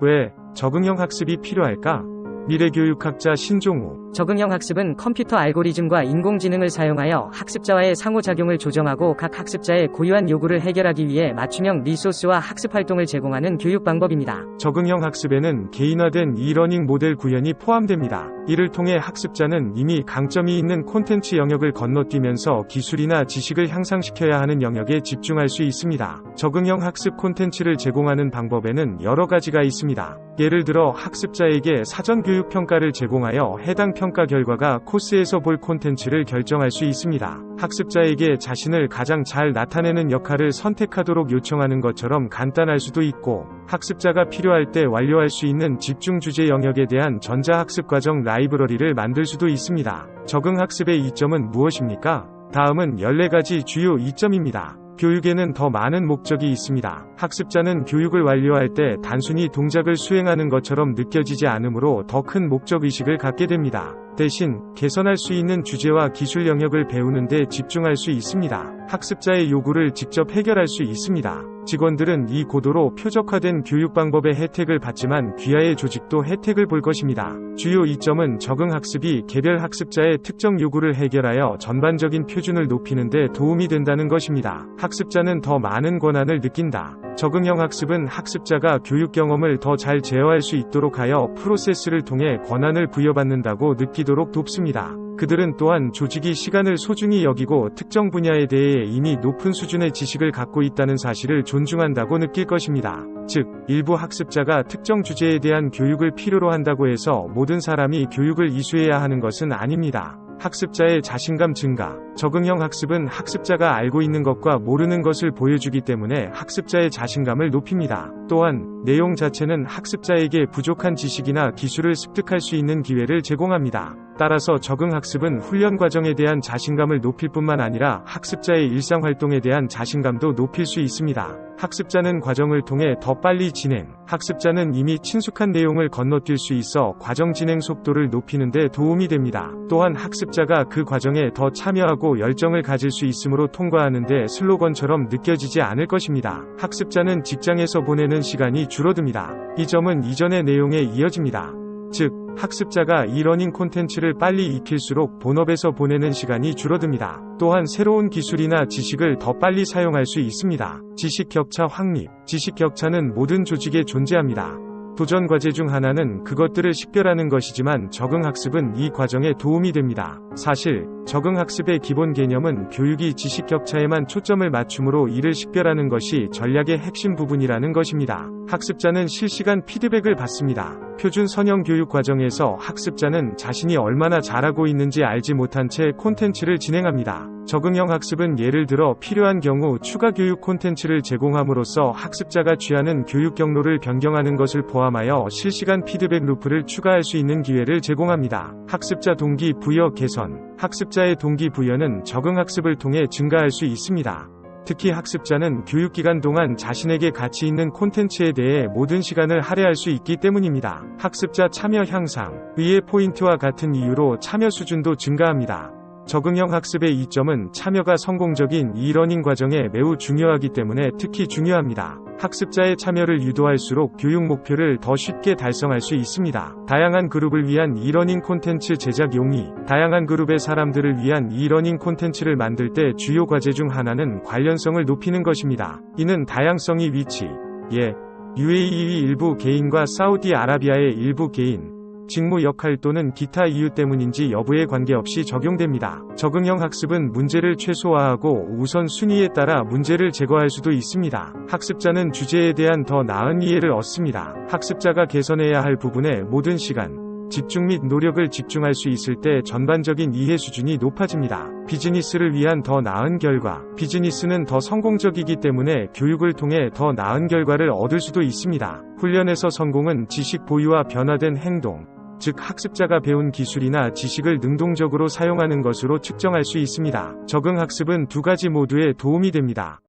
왜 적응형 학습이 필요할까? 미래교육학자 신종우 적응형 학습은 컴퓨터 알고리즘과 인공지능을 사용하여 학습자와의 상호작용을 조정하고 각 학습자의 고유한 요구를 해결하기 위해 맞춤형 리소스와 학습 활동을 제공하는 교육 방법입니다. 적응형 학습에는 개인화된 e-러닝 모델 구현이 포함됩니다. 이를 통해 학습자는 이미 강점이 있는 콘텐츠 영역을 건너뛰면서 기술이나 지식을 향상시켜야 하는 영역에 집중할 수 있습니다. 적응형 학습 콘텐츠를 제공하는 방법에는 여러 가지가 있습니다. 예를 들어 학습자에게 사전 교육 평가를 제공하여 해당 평가 결과가 코스에서 볼 콘텐츠를 결정할 수 있습니다. 학습자에게 자신을 가장 잘 나타내는 역할을 선택하도록 요청하는 것처럼 간단할 수도 있고, 학습자가 필요할 때 완료할 수 있는 집중 주제 영역에 대한 전자학습 과정 라이브러리를 만들 수도 있습니다. 적응 학습의 이점은 무엇입니까? 다음은 14가지 주요 이점입니다. 교육에는 더 많은 목적이 있습니다. 학습자는 교육을 완료할 때 단순히 동작을 수행하는 것처럼 느껴지지 않으므로 더 큰 목적의식을 갖게 됩니다. 대신 개선할 수 있는 주제와 기술 영역을 배우는 데 집중할 수 있습니다. 학습자의 요구를 직접 해결할 수 있습니다. 직원들은 이 고도로 표적화된 교육 방법의 혜택을 받지만 귀하의 조직도 혜택을 볼 것입니다. 주요 이점은 적응 학습이 개별 학습자의 특정 요구를 해결하여 전반적인 표준을 높이는 데 도움이 된다는 것입니다. 학습자는 더 많은 권한을 느낀다. 적응형 학습은 학습자가 교육 경험을 더 잘 제어할 수 있도록 하여 프로세스를 통해 권한을 부여받는다고 느끼 도록 돕습니다. 그들은 또한 조직이 시간을 소중히 여기고 특정 분야에 대해 이미 높은 수준의 지식을 갖고 있다는 사실을 존중한다고 느낄 것입니다. 즉, 일부 학습자가 특정 주제에 대한 교육을 필요로 한다고 해서 모든 사람이 교육을 이수해야 하는 것은 아닙니다. 학습자의 자신감 증가. 적응형 학습은 학습자가 알고 있는 것과 모르는 것을 보여주기 때문에 학습자의 자신감을 높입니다. 또한 내용 자체는 학습자에게 부족한 지식이나 기술을 습득할 수 있는 기회를 제공합니다. 따라서 적응 학습은 훈련 과정에 대한 자신감을 높일 뿐만 아니라 학습자의 일상 활동에 대한 자신감도 높일 수 있습니다. 학습자는 과정을 통해 더 빨리 진행, 학습자는 이미 친숙한 내용을 건너뛸 수 있어 과정 진행 속도를 높이는 데 도움이 됩니다. 또한 학습자가 그 과정에 더 참여하고 열정을 가질 수 있으므로 통과하는 데 슬로건처럼 느껴지지 않을 것입니다. 학습자는 직장에서 보내는 시간이 줄어듭니다. 이 점은 이전의 내용에 이어집니다. 즉, 학습자가 이러닝 콘텐츠를 빨리 익힐수록 본업에서 보내는 시간이 줄어듭니다. 또한 새로운 기술이나 지식을 더 빨리 사용할 수 있습니다. 지식 격차 확립. 지식 격차는 모든 조직에 존재합니다. 도전 과제 중 하나는 그것들을 식별하는 것이지만 적응 학습은 이 과정에 도움이 됩니다. 사실, 적응 학습의 기본 개념은 교육이 지식 격차에만 초점을 맞추므로 이를 식별하는 것이 전략의 핵심 부분이라는 것입니다. 학습자는 실시간 피드백을 받습니다. 표준 선형 교육 과정에서 학습자는 자신이 얼마나 잘하고 있는지 알지 못한 채 콘텐츠를 진행합니다. 적응형 학습은 예를 들어 필요한 경우 추가 교육 콘텐츠를 제공함으로써 학습자가 취하는 교육 경로를 변경하는 것을 포함하여 실시간 피드백 루프를 추가할 수 있는 기회를 제공합니다. 학습자 동기 부여 개선 학습자의 동기 부여는 적응 학습을 통해 증가할 수 있습니다. 특히 학습자는 교육기간 동안 자신에게 가치 있는 콘텐츠에 대해 모든 시간을 할애할 수 있기 때문입니다. 학습자 참여 향상, 위의 포인트와 같은 이유로 참여 수준도 증가합니다. 적응형 학습의 이점은 참여가 성공적인 이러닝 과정에 매우 중요하기 때문에 특히 중요합니다. 학습자의 참여를 유도할수록 교육 목표를 더 쉽게 달성할 수 있습니다. 다양한 그룹을 위한 이러닝 콘텐츠 제작 용이, 다양한 그룹의 사람들을 위한 이러닝 콘텐츠를 만들 때 주요 과제 중 하나는 관련성을 높이는 것입니다. 이는 다양성이 위치, 예, UAE 일부 개인과 사우디아라비아의 일부 개인, 직무 역할 또는 기타 이유 때문인지 여부에 관계없이 적용됩니다. 적응형 학습은 문제를 최소화하고 우선 순위에 따라 문제를 제거할 수도 있습니다. 학습자는 주제에 대한 더 나은 이해를 얻습니다. 학습자가 개선해야 할 부분에 모든 시간, 집중 및 노력을 집중할 수 있을 때 전반적인 이해 수준이 높아집니다. 비즈니스를 위한 더 나은 결과. 비즈니스는 더 성공적이기 때문에 교육을 통해 더 나은 결과를 얻을 수도 있습니다. 훈련에서 성공은 지식 보유와 변화된 행동, 즉 학습자가 배운 기술이나 지식을 능동적으로 사용하는 것으로 측정할 수 있습니다. 적응 학습은 두 가지 모두에 도움이 됩니다.